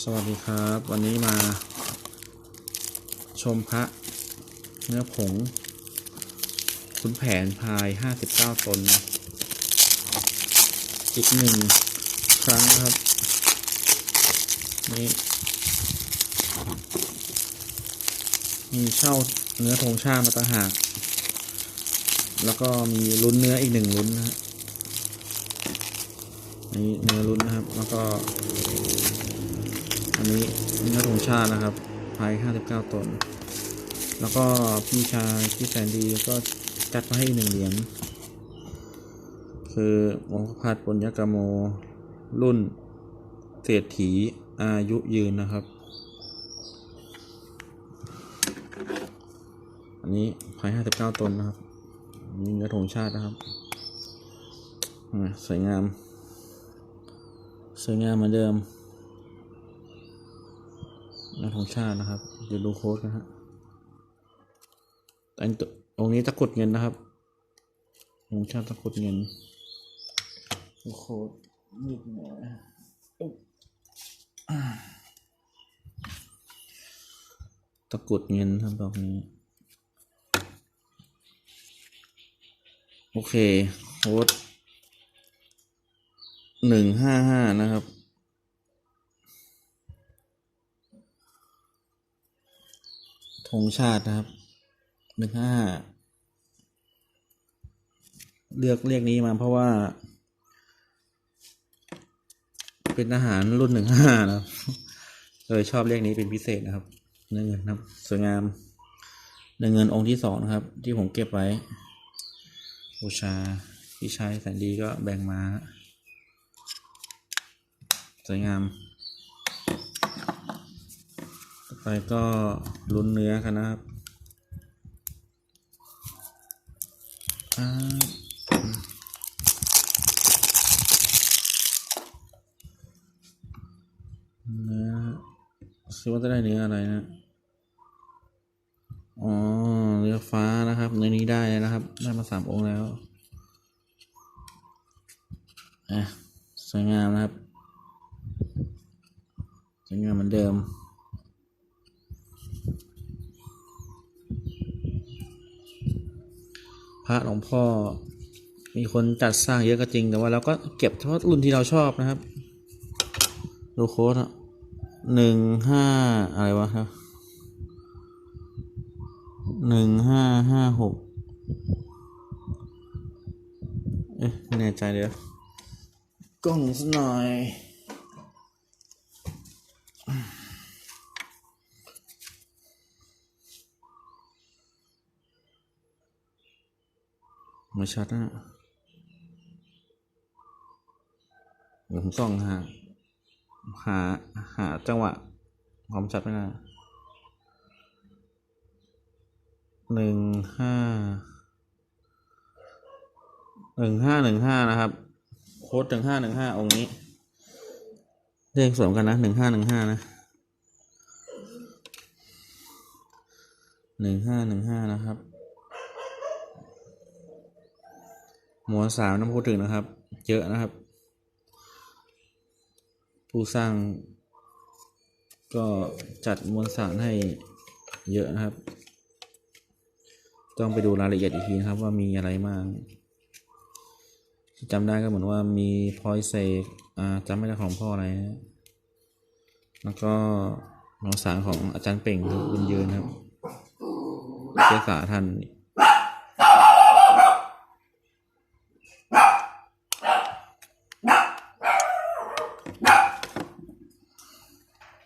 สวัสดีครับ วันนี้มาชมพระเนื้อผงขุนแผนพาย 59 ตน อีกหนึ่งครั้งครับ นี่ มีเช่าเนื้อธงชาติมาต่างหาก แล้วก็มีลุ้นเนื้ออีกหนึ่งลุ้นนะฮะนี่เนื้อลุ้นนะครับ แล้วก็ อันนี้เนื้อธงชาตินะครับพาย59 ตน แล้วก็พี่ชายพี่แสนดีก็จัดมาให้หนึ่งเหรียญ คือองค์พัดปุญญกโม รุ่น เศรษฐีอายุยืนนะครับ อันนี้พาย59 ตนนะครับนี่เนื้อธงชาตินะครับ สวยงาม สวยงามเหมือนเดิม นักธงชาตินะครับ เดี๋ยวดูโค้ดนะฮะอันตัวองค์นี้ตะกรุดเงินนะครับธงชาติตะกรุดเงินดูโค้ดนิดหน่อยอุ๊บอ่าตะกรุดเงินครับดอกนี้ โอเคโค้ดหนึ่งห้าห้านะครับ ธงชาตินะครับหนึ่งห้าเลือกเรียกนี้มาเพราะว่า เป็นทหารรุ่นหนึ่งห้านะครับเลยชอบเรียกนี้เป็นพิเศษนะครับเนื้อเงินนะครับ สวยงามเนื้อเงินองค์ที่สองนะครับ ที่ผมเก็บไว้บูชาพี่ชายแสนดีก็แบ่งมา สวยงาม ไปก็ลุ้นเนื้อกันนะครับเนื้อซิว่าจะได้เนื้ออะไรนะ อ๋อ เนื้อฟ้านะครับ เนื้อนี้ได้แล้วนะครับ ได้มาสามองค์แล้วอะสวยงามนะครับ สวยงามเหมือนเดิม พระหลวงพ่อ มีคนจัดสร้างเยอะก็จริง แต่ว่าเราก็เก็บเฉพาะรุ่นที่เราชอบนะครับ ดูโค้ดหนึ่งห้าอะไรวะครับหนึ่งห้าห้าหกเอ๊ะไม่แน่ใจเดี๋ยวกล้องสักหน่อย ไม่ชัดนะผมส่องหาหาหาจังหวะความชัดไม่ได้หนึ่งห้าหนึ่งห้าหนึ่งห้านะครับ โค้ดหนึ่งห้าหนึ่งห้าองค์นี้ เลขสวมกันนะหนึ่งห้าหนึ่งห้านะหนึ่งห้าหนึ่งห้านะครับ หมวดสามต้องพูดถึงนะครับ เยอะนะครับ ผู้สร้าง ก็จัดมวลสารให้เยอะนะครับ ต้องไปดูรายละเอียดอีกทีนะครับว่ามีอะไรบ้างจำได้ก็เหมือนว่ามีพลอยเซกอ่าจำไม่ได้ของพ่ออะไรนะแล้วก็มวลสารของอาจารย์เป่งบุญยืนครับเจ้าสาท่าน